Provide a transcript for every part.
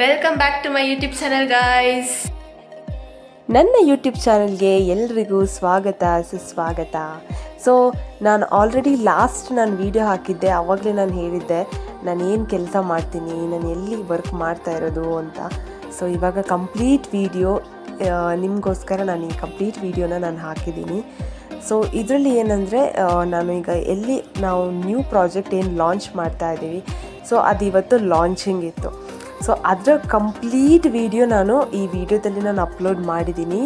Welcome back to my YouTube channel guys ನನ್ನ YouTube ಚಾನಲ್ಗೆ ಎಲ್ರಿಗೂ ಸ್ವಾಗತ, ಸುಸ್ವಾಗತ. ಸೊ ನಾನು ಆಲ್ರೆಡಿ ಲಾಸ್ಟ್ ನಾನು ವೀಡಿಯೋ ಹಾಕಿದ್ದೆ ಆವಾಗಲೇ ನಾನು ಹೇಳಿದ್ದೆ, ನಾನು ಏನು ಕೆಲಸ ಮಾಡ್ತೀನಿ, ನಾನು ಎಲ್ಲಿ ವರ್ಕ್ ಮಾಡ್ತಾ ಇರೋದು ಅಂತ. ಸೊ ಇವಾಗ ಕಂಪ್ಲೀಟ್ ವೀಡಿಯೋ ನಿಮಗೋಸ್ಕರ ನಾನು ಈ ಕಂಪ್ಲೀಟ್ ವೀಡಿಯೋನ ನಾನು ಹಾಕಿದ್ದೀನಿ. ಸೊ ಇದರಲ್ಲಿ ಏನಂದರೆ ನಾನು ಈಗ ಎಲ್ಲಿ ನಾವು ನ್ಯೂ ಪ್ರಾಜೆಕ್ಟ್ ಏನು ಲಾಂಚ್ ಮಾಡ್ತಾ ಇದ್ದೀವಿ ಸೊ ಅದು ಇವತ್ತು ಲಾಂಚಿಂಗ್ ಇತ್ತು. ಸೊ ಅದರ ಕಂಪ್ಲೀಟ್ ವಿಡಿಯೋ ನಾನು ಈ ವಿಡಿಯೋದಲ್ಲಿ ನಾನು ಅಪ್ಲೋಡ್ ಮಾಡಿದ್ದೀನಿ.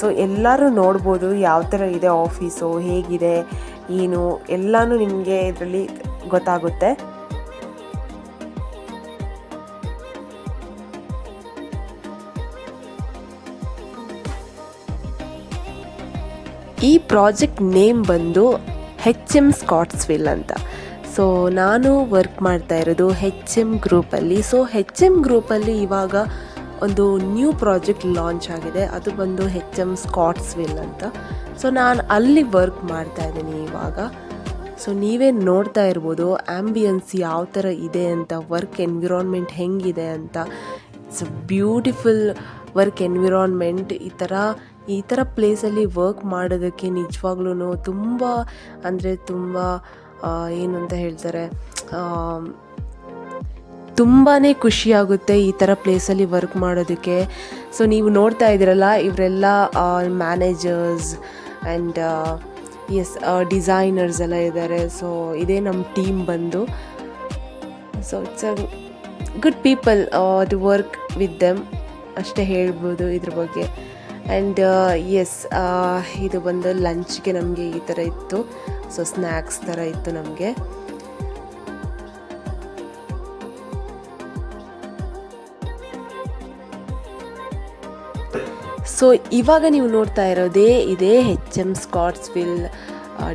ಸೊ ಎಲ್ಲರೂ ನೋಡ್ಬೋದು ಯಾವ ಥರ ಇದೆ ಆಫೀಸು ಹೇಗಿದೆ, ಏನು, ಎಲ್ಲನೂ ನಿಮಗೆ ಇದರಲ್ಲಿ ಗೊತ್ತಾಗುತ್ತೆ. ಈ ಪ್ರಾಜೆಕ್ಟ್ ನೇಮ್ ಬಂದು ಹೆಚ್ ಎಂ ಸ್ಕಾಟ್ಸ್ವಿಲ್ ಅಂತ. ಸೊ ನಾನು ವರ್ಕ್ ಮಾಡ್ತಾ ಇರೋದು ಹೆಚ್ ಎಂ ಗ್ರೂಪಲ್ಲಿ ಸೊ ಹೆಚ್ ಎಂ ಗ್ರೂಪಲ್ಲಿ ಇವಾಗ ಒಂದು ನ್ಯೂ ಪ್ರಾಜೆಕ್ಟ್ ಲಾಂಚ್ ಆಗಿದೆ. ಅದು ಬಂದು ಹೆಚ್ ಎಂ ಸ್ಕಾಟ್ಸ್ ವಿಲ್ ಅಂತ. ಸೊ ನಾನು ಅಲ್ಲಿ ವರ್ಕ್ ಮಾಡ್ತಾ ಇದ್ದೀನಿ ಇವಾಗ. ಸೊ ನೀವೇ ನೋಡ್ತಾ ಇರ್ಬೋದು ಆ್ಯಂಬಿಯನ್ಸ್ ಯಾವ ಥರ ಇದೆ ಅಂತ ವರ್ಕ್ ಎನ್ವಿರಾನ್ಮೆಂಟ್ ಹೆಂಗಿದೆ ಅಂತ. ಇಟ್ಸ್ ಬ್ಯೂಟಿಫುಲ್ ವರ್ಕ್ ಎನ್ವಿರಾನ್ಮೆಂಟ್ ಈ ಥರ ಈ ಥರ ಪ್ಲೇಸಲ್ಲಿ ವರ್ಕ್ ಮಾಡೋದಕ್ಕೆ ನಿಜವಾಗ್ಲೂ ತುಂಬ, ಅಂದರೆ ತುಂಬ ಏನು ಅಂತ ಹೇಳ್ತಾರೆ ತುಂಬಾ ಖುಷಿಯಾಗುತ್ತೆ ಈ ಥರ ಪ್ಲೇಸಲ್ಲಿ ವರ್ಕ್ ಮಾಡೋದಕ್ಕೆ. ಸೊ ನೀವು ನೋಡ್ತಾ ಇದ್ದೀರಲ್ಲ, ಇವರೆಲ್ಲ ಮ್ಯಾನೇಜರ್ಸ್ ಆ್ಯಂಡ್ ಎಸ್ ಡಿಸೈನರ್ಸ್ ಎಲ್ಲ ಇದ್ದಾರೆ. ಸೊ ಇದೇ ನಮ್ಮ ಟೀಮ್ ಬಂದು. So it's a good people to work with them ಅಷ್ಟೇ ಹೇಳ್ಬೋದು ಇದ್ರ ಬಗ್ಗೆ. ಆ್ಯಂಡ್ ಎಸ್ ಇದು ಬಂದು ಲಂಚ್ಗೆ ನಮಗೆ ಈ ಥರ ಇತ್ತು. ಸೊ ಸ್ನ್ಯಾಕ್ಸ್ ಥರ ಇತ್ತು ನಮಗೆ. ಸೊ ಇವಾಗ ನೀವು ನೋಡ್ತಾ ಇರೋದೇ ಇದೇ ಹೆಚ್ ಎಂ ಸ್ಕಾಟ್ಸ್ವಿಲ್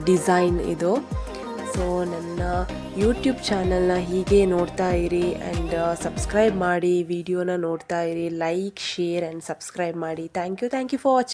ಡಿಸೈನ್ ಇದು. ಸೊ ನನ್ನ ಯೂಟ್ಯೂಬ್ ಚಾನಲ್ನ ಹೀಗೆ ನೋಡ್ತಾ ಇರಿ ಆ್ಯಂಡ್ ಸಬ್ಸ್ಕ್ರೈಬ್ ಮಾಡಿ ವಿಡಿಯೋನ ನೋಡ್ತಾ ಇರಿ. ಲೈಕ್ ಶೇರ್ ಆ್ಯಂಡ್ ಸಬ್ಸ್ಕ್ರೈಬ್ ಮಾಡಿ. Thank you thank you for watching